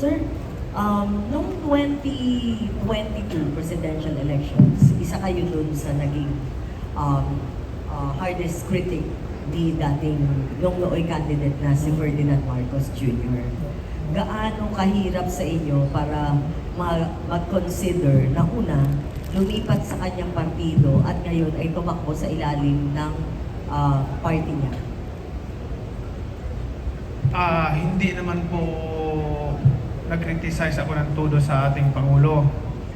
Sir, um, noong 2022 presidential elections, isa kayo dun sa naging um, uh, hardest critic ni dating yung nooy candidate na si Ferdinand Marcos Jr. Gaano kahirap sa inyo para ma- mag-consider na una, lumipat sa kanyang partido at ngayon ay tumakbo sa ilalim ng uh, party niya? Ah, hindi naman po nag-criticize ako ng todo sa ating Pangulo.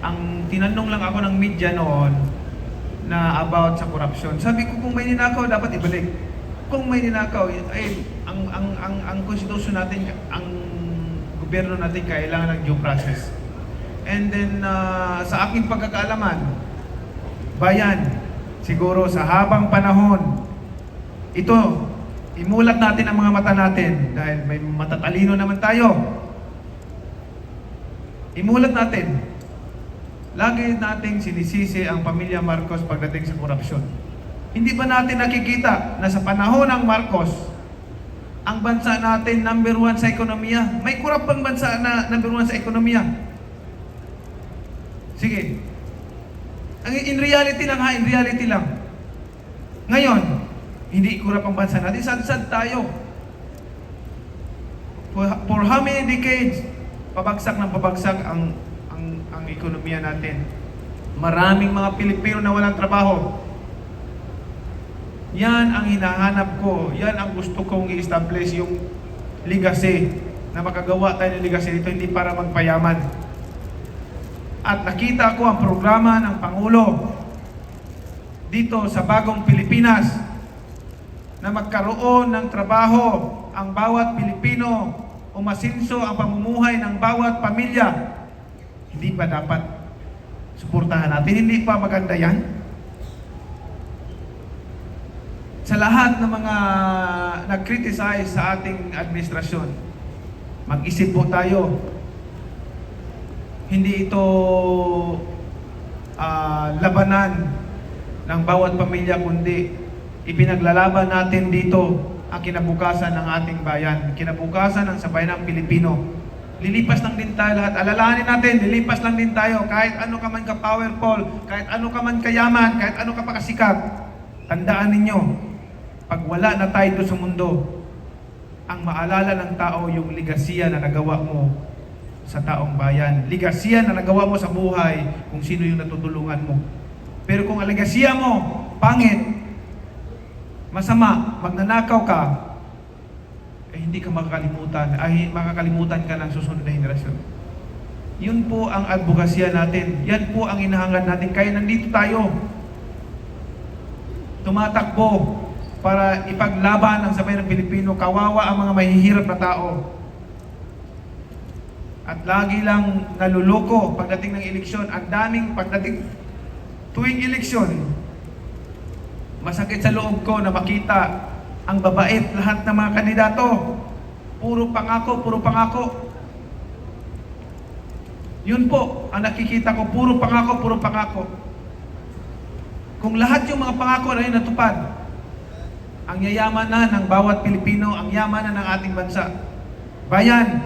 Ang tinanong lang ako ng media noon na about sa corruption. Sabi ko kung may ninakaw dapat ibalik. Kung may ninakaw, ay ang ang ang ang konstitusyon natin, ang gobyerno natin kailangan ng due process. And then ah, sa aking pagkakaalaman, bayan, siguro sa habang panahon, ito, imulat natin ang mga mata natin dahil may matatalino naman tayo. Imulat natin. Lagi nating sinisisi ang pamilya Marcos pagdating sa korupsyon. Hindi ba natin nakikita na sa panahon ng Marcos, ang bansa natin number one sa ekonomiya? May kurap pang bansa na number one sa ekonomiya. Sige. Ang in reality lang ha, in reality lang. Ngayon, hindi kurap ang bansa natin, sad-sad tayo. For, for how many decades, pabagsak ng pabagsak ang, ang, ang ekonomiya natin. Maraming mga Pilipino na walang trabaho. Yan ang hinahanap ko. Yan ang gusto kong i-establish yung legacy na makagawa tayo ng legacy dito hindi para magpayaman. At nakita ko ang programa ng Pangulo dito sa bagong Pilipinas na magkaroon ng trabaho ang bawat Pilipino, umasinso ang pamumuhay ng bawat pamilya. Hindi ba dapat suportahan natin? Hindi pa maganda yan? Sa lahat ng mga nag-criticize sa ating administrasyon, mag-isip po tayo. Hindi ito ah, labanan ng bawat pamilya, kundi ipinaglalaban natin dito ang kinabukasan ng ating bayan, kinabukasan ng sabayan ng Pilipino. Lilipas lang din tayo lahat. Alalahanin natin, lilipas lang din tayo. Kahit ano ka man ka-powerful, kahit ano ka man kayaman, kahit ano ka pa kasikat. Tandaan ninyo, pag wala na tayo doon sa mundo, ang maalala ng tao yung ligasiya na nagawa mo sa taong bayan. Ligasiya na nagawa mo sa buhay kung sino yung natutulungan mo. Pero kung ang ligasiya mo, pangit, masama, magnanakaw ka, eh hindi ka makakalimutan, ay makakalimutan ka ng susunod na henerasyon. Yun po ang advokasya natin. Yan po ang inahangad natin. Kaya nandito tayo. Tumatakbo para ipaglaban ang sabay ng Pilipino. Kawawa ang mga mahihirap na tao. At lagi lang naluloko pagdating ng eleksyon. Ang daming pagdating tuwing eleksyon, masakit sa loob ko na makita ang babait lahat ng mga kandidato. Puro pangako, puro pangako. Yun po, ang nakikita ko, puro pangako, puro pangako. Kung lahat yung mga pangako na yun natupad, ang yayaman na ng bawat Pilipino, ang yaman na ng ating bansa. Bayan,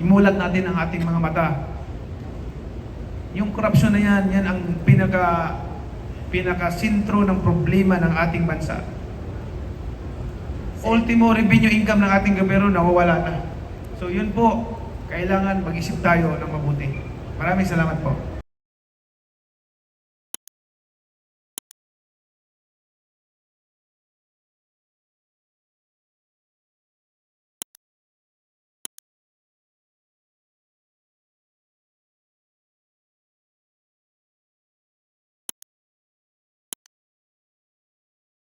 imulat natin ang ating mga mata. Yung korupsyon na yan, yan ang pinaka pinaka-sintro ng problema ng ating bansa. Ultimo revenue income ng ating gobyerno nawawala na. So yun po, kailangan mag-isip tayo ng mabuti. Maraming salamat po.